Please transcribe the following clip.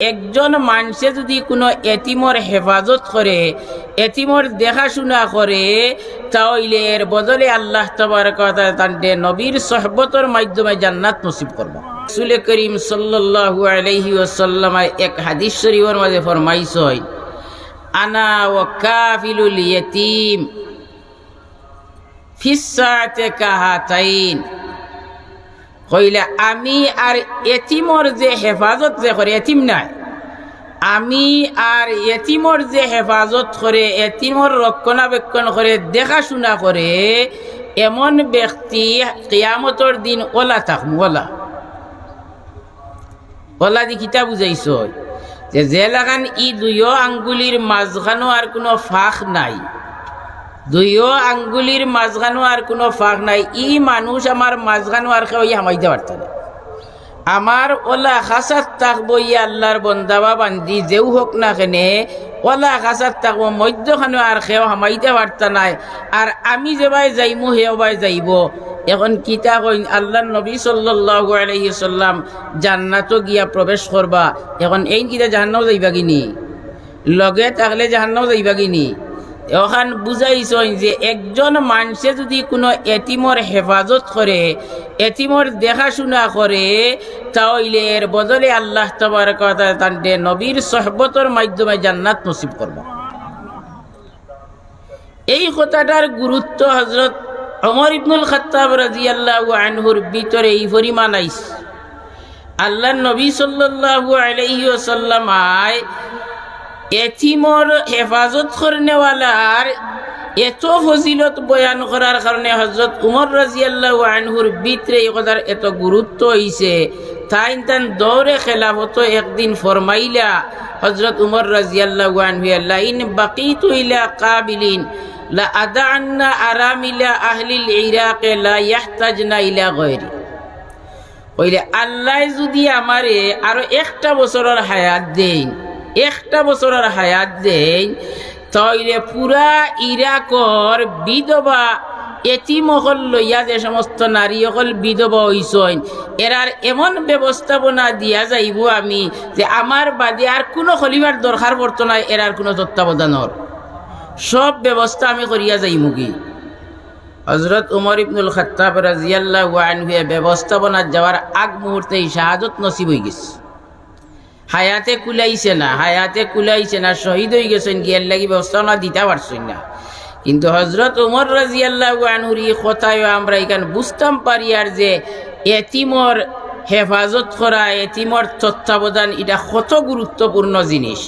একজন মানুষে যদি কোনো এতিমর হেফাজত করে এতিমর দেখাশোনা করে তাহলে এর বদলে আল্লাহ তবার কথা তান্ডে নবীর সহবতর মাধ্যমে জান্নাত নসিব করব সুলে করিম সাল্লাল্লাহু আলাইহি ওয়াসাল্লাম এক হাদিস শরীফের মাঝে ফরমাইছ, আনা ও কাফিলুল ইয়তিম ফিসাতে কাহাতাইন কইলে, আমি আর এতিমর যে হেফাজত যে করে, এতিম নাই। আমি আর এতিমর যে হেফাজত করে, এতিমর রক্ষণাবেক্ষণ করে, দেখাশোনা করে, এমন ব্যক্তি কিয়ামতর দিন ওলা থাকমু, ওলা। ওলা দি কিতা বুঝাইছ? যে লাগান ই দুইও আঙ্গুলির মাঝখানো আর কোনো ফাঁক নাই। দুইও আঙ্গুলির মাঝখানো আর কোনো ফাঁক নাই। ই মানুষ আমার মাঝখানো আর কেউ হামাইতে পারত না। আমার ওলা খাসাত থাকব ই আল্লাহর বন্দাবা বান্দি, যেও হোক না কেনে, ওলা খাসাত থাকব, মধ্যখানো আর কেউ হামাইতে পারত নাই। আর আমি যেবাই যাইমু হেও বাই যাইব। এখন কিতা কইন আল্লাহ নবী সাল্লাল্লাহু আলাইহি জান্নাতও গিয়া প্রবেশ করবা। এখন এই কিতা জাহান্নাও যাইবা কিনি? লগে থাকলে জাহান্নাও যাইবা কিনি? এখন বুঝাইছন যে একজন মানুষে যদি কোনো এতিমর হেফাজত করে এতিমর দেখাশোনা করে তাহলে এর বদলে আল্লাহ তবার কথা তান্ডে নবীর সহবতর মাধ্যমে জান্নাত নসিব করব এই কথাটার গুরুত্ব হজরত অমর ইবনুল খত্তাব রাজি আল্লাহ আনহুর ভিতরে এই পরিমাণ আইস আল্লাহ নবী ওয়াসাল্লাম আয় এতিমর হেফাজত করনেওয়ালার এত ফজিলত বয়ান করার কারণে হজরত উমর রাজিয়াল্লাহ আনহুর ভিতরে এই কথার এত গুরুত্ব হইছে। তাই তান দৌড়ে খেলাফত একদিন ফরমাইলা হজরত উমর রাজিয়াল্লাহ আনহু লাইন, বাকিতু ইলা কাবিলিন, লা আদান্না আরামিলা আহলিল ইরাকে লা ইয়াহতাজনা ইলা গয়রি। কইলে, আল্লাহ যদি আমারে আরও একটা বছরের হায়াত দেন একটা বছরের হায়াত দেন তাইলে পুরা ইরাকর বিধবা এতিমহল লইয়া যে সমস্ত নারী অকল বিধবা হইসইন, এরার এমন ব্যবস্থাপনা দিয়া যাইব আমি যে আমার বাদে আর কোনো খলিবার দরকার পড়তো না, এরার কোনো তত্ত্বাবধানর। সব ব্যবস্থা আমি করিয়া যাইমুগি হজরত উমর ইবনুল খত্তাব রাজিয়াল্লাহ আনহুয়ে ব্যবস্থাপনা যাওয়ার আগ মুহূর্তে শাহাদত নসিব হয়ে গেছে। হায়াতে কুলাইছে না, হায়াতে কুলাইছে না, শহীদ হয়ে গেছেন গিয়ার লাগি ব্যবস্থা না দিতে পারছেন না। কিন্তু হজরত রাজিয়াল্লাহ আনহুর এই কথায় আমরা এখানে বুঝতাম পারি আর যে এতিমর হেফাজত করা, এতিমর তত্ত্বাবধান এটা কত গুরুত্বপূর্ণ জিনিস।